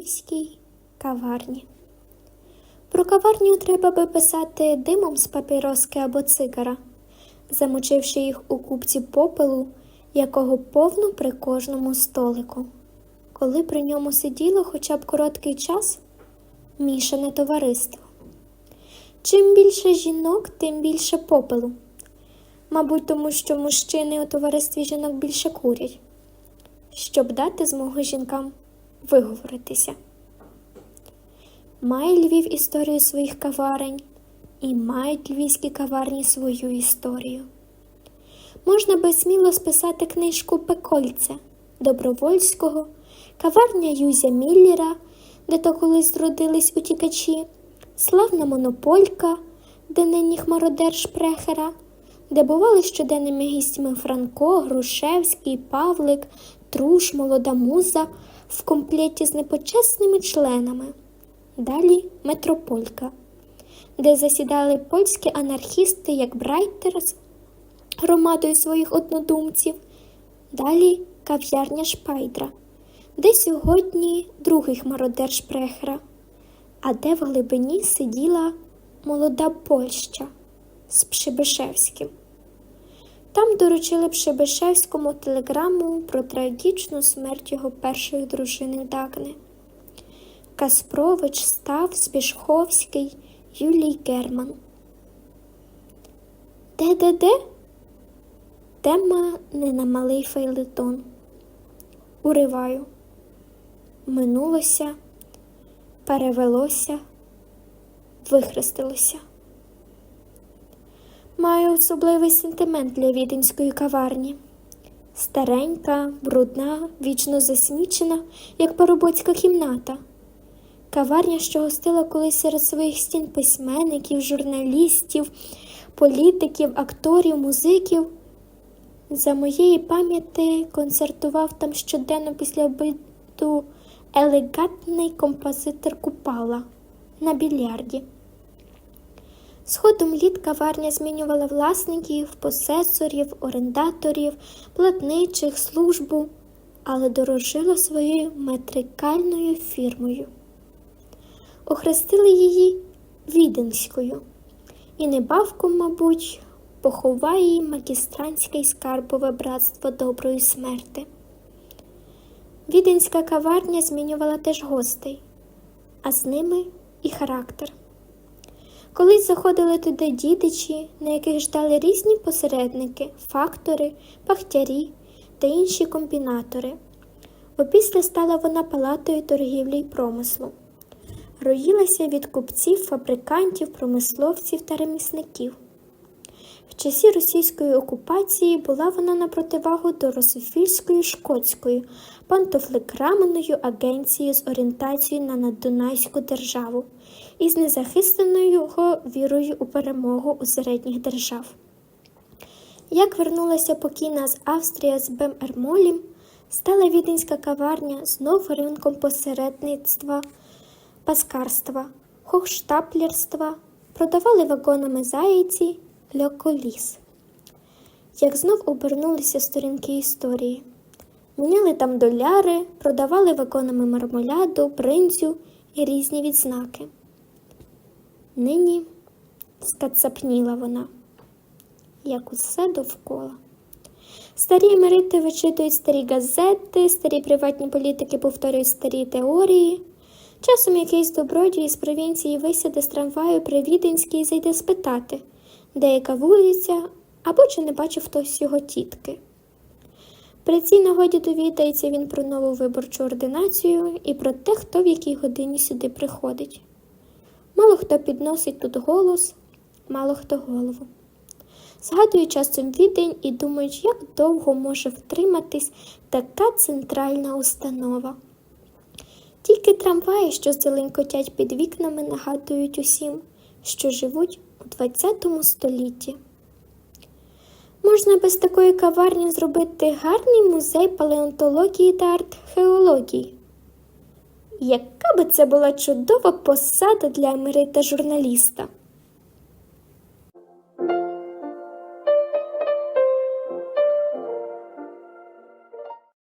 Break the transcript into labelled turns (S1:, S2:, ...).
S1: львівській каварні. Про каварню треба би писати димом з папіроски або цигара, замочивши їх у купці попелу, якого повно при кожному столику. Коли при ньому сиділо хоча б короткий час, мішане товариство. Чим більше жінок, тим більше попелу. Мабуть, тому що мужчини у товаристві жінок більше курять, щоб дати змогу жінкам виговоритися. Має Львів історію своїх каварень, і мають львівські каварні свою історію. Можна би сміло списати книжку Пекольця Добровольського, каварня Юзя Міллера, де то колись зродились утікачі, славна монополька, де нині хмародер Шпрехера, де бували щоденними гістями Франко, Грушевський, Павлик, Труш, Молода Муза в комплекті з непочесними членами. Далі Метрополька, де засідали польські анархісти, як Брайтер з громадою своїх однодумців. Далі кав'ярня Шпайдра, де сьогодні другий хмародер Шпрехера, а де в глибині сиділа молода Польща з Пшибишевським. Там доручили Пшибишевському телеграму про трагічну смерть його першої дружини Дагни. Каспрович, Став, Збішховський, Юлій Герман. Де де де? Тема не на малий фейлетон. Уриваю. Минулося, перевелося, вихрестилося. Маю особливий сентимент для віденської каварні. Старенька, брудна, вічно засмічена, як парубоцька кімната. Каварня, що гостила колись серед своїх стін письменників, журналістів, політиків, акторів, музиків. За моєї пам'яті концертував там щоденно після обіду елегантний композитор Купала на більярді. З літ каварня змінювала власників, посесорів, орендаторів, платничих, службу, але дорожила своєю метрикальною фірмою. Охрестили її Віденською, і небавком, мабуть, поховає її магістранське й скарбове братство доброї смерти. Віденська каварня змінювала теж гостей, а з ними і характер. Колись заходили туди дідичі, на яких ждали різні посередники, фактори, пахтярі та інші комбінатори. Опісля стала вона палатою торгівлі й промислу. Роїлася від купців, фабрикантів, промисловців та ремісників. В часі російської окупації була вона на противагу до русофільської шкотської пантофлекраменою агенцією з орієнтацією на наддунайську державу і з незахистаною його вірою у перемогу у середніх держав. Як вернулася покійна з Австрія з Бем Ермолім, стала віденська каварня знов ринком посередництва, паскарства, хохштаплерства, продавали вагонами зайці, льоколіс. Як знов обернулися сторінки історії. Міняли там доляри, продавали вагонами мармоляду, бринзю і різні відзнаки. Нині скацапніла вона, як усе довкола. Старі емерити вичитують старі газети, старі приватні політики повторюють старі теорії. Часом якийсь добродій з провінції висяде з трамваю при Віденській і зайде спитати, де яка вулиця, або чи не бачив хтось його тітки. При цій нагоді довідається він про нову виборчу ординацію і про те, хто в якій годині сюди приходить. Мало хто підносить тут голос, мало хто голову. Згадують часом відень і думають, як довго може втриматись така центральна установа. Тільки трамваї, що зеленькотять під вікнами, нагадують усім, що живуть у ХХ столітті. Можна без такої каварні зробити гарний музей палеонтології та археології. Яка би це була чудова посада для емерита журналіста?